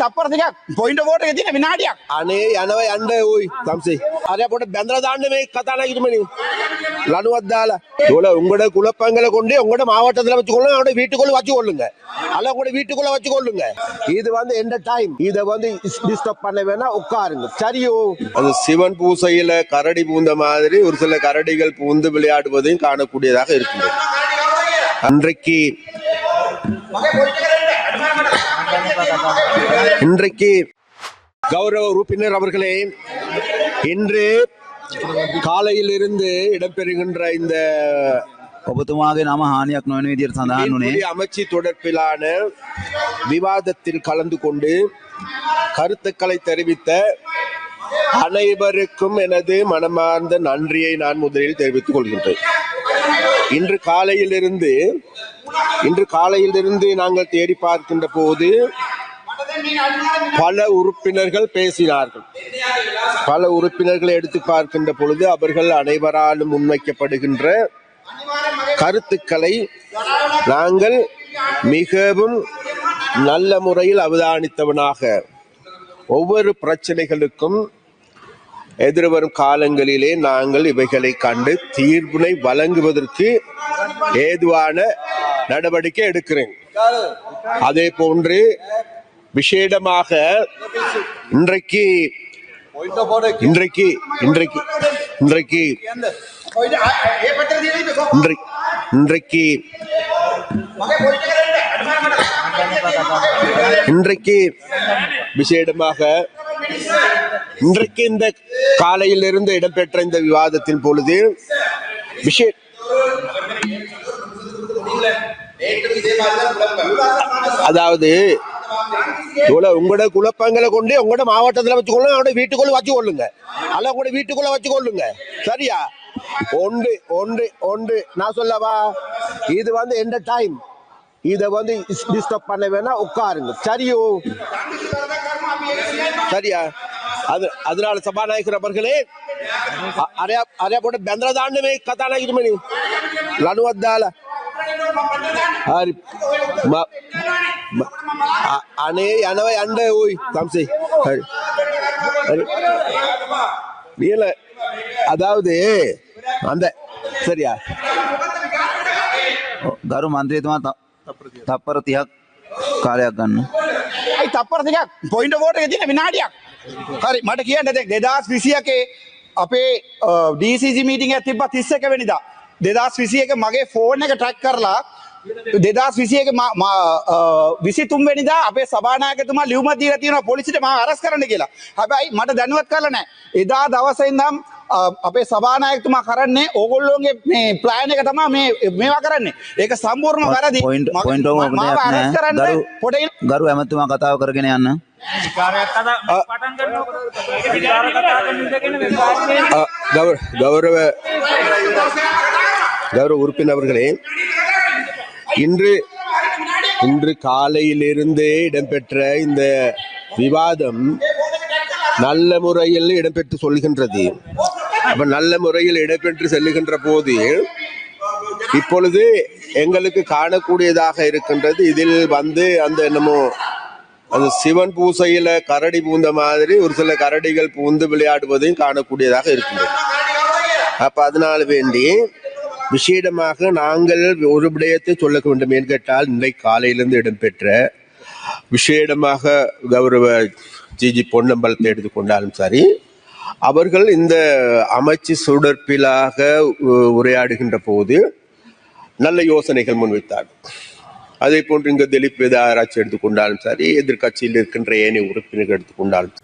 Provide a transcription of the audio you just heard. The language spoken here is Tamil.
තප්පර දෙකක් පොයින්ට වෝට එක තියෙන විනාඩියක් අනේ යනව යන්න ඕයි තම්සේ අරය පොට බැඳල දාන්න මේ කතාන කිරමනි ලනුවත් දාලා தோல உங்களோட குழப்பங்களை கொண்டு உங்களோட மாவட்டத்துல வச்சு கொள்ளுங்க அவங்களோட வீட்டுக்குள்ள வச்சு கொள்ளுங்க அல்ல உங்களோட வீட்டுக்குள்ள வச்சு கொள்ளுங்க இது வந்து எந்த டைம் இத வந்து டிஸ்டர்ப் பண்ண வேணா உட்காருங்க சரியோ அது சிவன் பூசையில கரடி பூந்த மாதிரி ஒரு சில கரடிகள் பூந்து விளையாடுவதையும் காணக்கூடியதாக இருக்குது அன்றைக்கு இன்றைக்கு கௌரவ உறுப்பினர் அவர்களே இன்று காலையிலிருந்து இடம்பெறுகின்ற இந்த ඔබතුමාගේ නම හානියක් නොවන විදියට සඳහන් වනේ மீன்பிடி அமைச்சு தொடர்பிலான விவாதத்தில் கலந்து கொண்டு கருத்துக்களை தெரிவித்த அனைவருக்கும் எனது மனமார்ந்த நன்றியை நான் முதலில் தெரிவித்துக் கொள்கின்றேன் இன்று காலையிலிருந்து இன்று காலையிலிருந்து நாங்கள் தேடி பார்க்கின்ற போது பல உறுப்பினர்கள் பேசினார்கள். பல உறுப்பினர்களை எடுத்து பார்க்கின்ற பொழுது அவர்கள் அனைவராலும் முன்வைக்கப்படுகின்ற கருத்துக்களை நாங்கள் மிகவும் நல்ல முறையில் அவதானித்தவனாக. ஒவ்வொரு பிரச்சனைகளுக்கும் எதிர்வரும் காலங்களிலே நாங்கள் இவைகளை கண்டு தீர்ப்பினை வழங்குவதற்கு ஏதுவான நடவடிக்கை எடுக்கிறேன். அதே போன்று விசேடமாக இன்றைக்கு இன்றைக்கு இன்றைக்கு இன்றைக்கு இன்றை- இன்றைக்கு இன்றைக்கு விசேடமாக இன்றைக்கு இந்த காலையிலிருந்து இடம்பெற்ற இந்த விவாதத்தின் பொழுது விஷே அதாவது உங்களோட குழப்பங்களை கொண்டு உங்களோட மாவட்டத்துல வச்சுக்கொள்ளுங்க அவங்க அவங்களோட வீட்டுக்குள்ள வச்சுக்கொள்ளுங்க. அல்ல உங்களோட வீட்டுக்குள்ள வச்சுக்கொள்ளுங்க. சரியா? ஒன்று ஒன்று ஒன்று. நான் சொல்லவா? இது வந்து எந்த டைம் இத வந்து டிஸ்டர்ப் பண்ண வேணா உட்காருங்க. சரியோ? சரியா? அது அதனால சபாநாயகர் அவர்களே අ- අරයා අරයා පොට බැඳලා දාන්න මේ කතා නැගිටමනි ලනුවත් දාලා හරි ම- ම- අ- අනේ යනව යන්න ඕයි තම්සේ හරි හරි நீல அதாவது அந்த சரியா ගරු මන්ත්‍රේතුමා ත- තප්පර තිහක් කාලයක් ගන්න ඇයි තප්පර දෙකක් පොයින්ට වෝට එක තියෙන විනාඩියක් හරි මට කියන්න දැන් 2021 අපේ DCG මීටින් එකක් තිබ්බා 31 වෙනිදා 2021 මගේ ෆෝන් එක ට්‍රැක් කරලා 2021 23 වෙනිදා අපේ සභානායකතුමා ලියුමක් දීලා තියෙනවා පොලිසියට මම අරස් කරන්න කියලා. හැබැයි මට දැනුවත් කරලා නැහැ. එදා දවසේ ඉඳන් අපේ සභානායකතුමා කරන්නේ ඕගොල්ලෝගේ මේ ප්ලෑන එක තමා මේ මේවා කරන්නේ ඒක සම්පූර්ම වැරදි පොයින්ට මම- පොයින්ට මම- මාව අරස් කරන්න ගරු පොට ගරු ඇමතුමා කතාව කරගෙන යන්න அ, கௌர- கௌரவ கௌரவ உறுப்பினர் அவர்களே இன்று இன்று காலையிலிருந்து இடம்பெற்ற இந்த விவாதம் நல்ல முறையில் இடம்பெற்று சொல்கின்றது அப்ப நல்ல முறையில் இடம்பெற்று செல்லுகின்ற போது இப்பொழுது எங்களுக்கு காணக்கூடியதாக இருக்கின்றது. இதில் வந்து அந்த என்னமோ அந்த சிவன் பூசையில கரடி பூந்த மாதிரி ஒரு சில கரடிகள் பூந்து விளையாடுவதையும் காணக்கூடியதாக இருக்கின்றது. அப்ப அதனால வேண்டி விசேடமாக நாங்கள் ஒரு விடயத்தை சொல்ல வேண்டும். ஏன் கேட்டால் இன்றைக்கு காலையிலிருந்து இடம்பெற்ற விசேடமாக கௌரவ ஜிஜி பொன்னம்பலத்தை எடுத்துக்கொண்டாலும் சரி அவர்கள் இந்த அமைச்சு சுடற்பிலாக உரையாடுகின்ற போது நல்ல யோசனைகள் முன்வைத்தார். அதே போன்று இங்கு திலீப் வேதாராய்ச்சி எடுத்துக்கொண்டாலும் சரி எதிர்க்கட்சியில் இருக்கின்ற ஏனைய உறுப்பினர்கள் எடுத்துக்கொண்டாலும்